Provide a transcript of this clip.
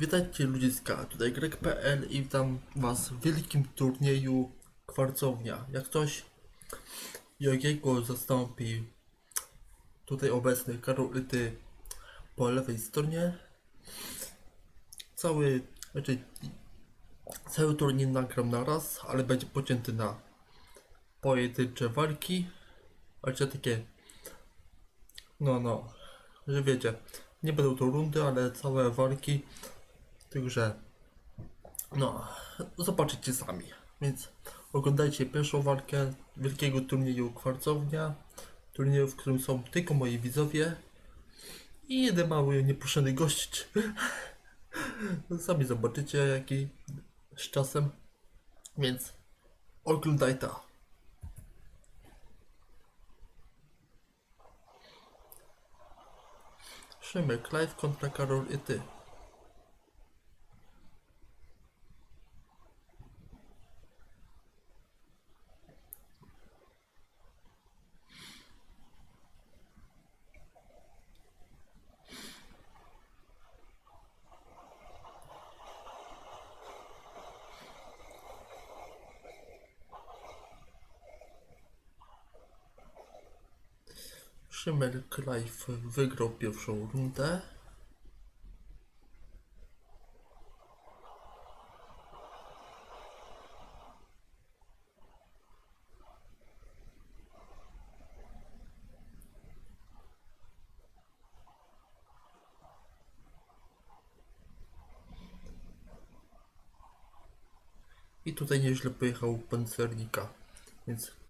Witajcie ludziska, tutaj Greg.pl i witam was w wielkim turnieju Kwarcownia. Jak coś Jogiego zastąpi tutaj obecny Karol Lyty po lewej stronie. Cały, znaczy cały turniej nagram na raz, ale będzie pocięty na pojedyncze walki. Znaczy takie, no no, że wiecie, nie będą to rundy, ale całe walki. Także, no, zobaczycie sami. Więc oglądajcie pierwszą walkę wielkiego turnieju Kwarcownia. Turnieju, w którym są tylko moi widzowie. I jeden mały nieproszony gość. Sami zobaczycie jaki z czasem. Więc oglądaj to. Szymek, live kontra Karol i ty. Live wygrał pierwszą rundę. I tutaj nieźle pojechał pancernika, więc